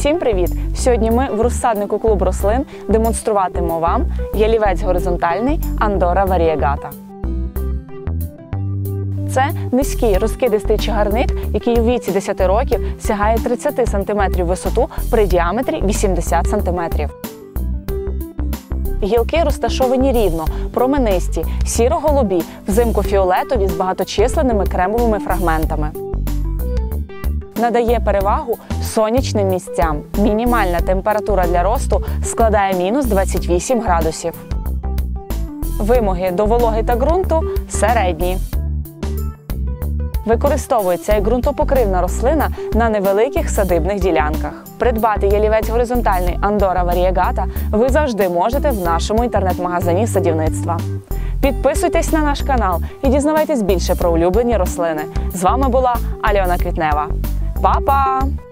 Всім привіт! Сьогодні ми в розсаднику клуб рослин демонструватимемо вам ялівець горизонтальний Андора Варієгата. Це низький розкидистий чагарник, який у віці 10 років сягає 30 см висоту при діаметрі 80 см. Гілки розташовані рівно, променисті, сіро-голубі, взимку фіолетові з багаточисленними кремовими фрагментами. Надає перевагу сонячним місцям. Мінімальна температура для росту складає мінус 28 градусів. Вимоги до вологи та ґрунту середні. Використовується як ґрунтопокривна рослина на невеликих садибних ділянках. Придбати ялівець горизонтальний Андора Варієгата ви завжди можете в нашому інтернет-магазині садівництва. Підписуйтесь на наш канал і дізнавайтесь більше про улюблені рослини. З вами була Альона Квітнева. 爸爸。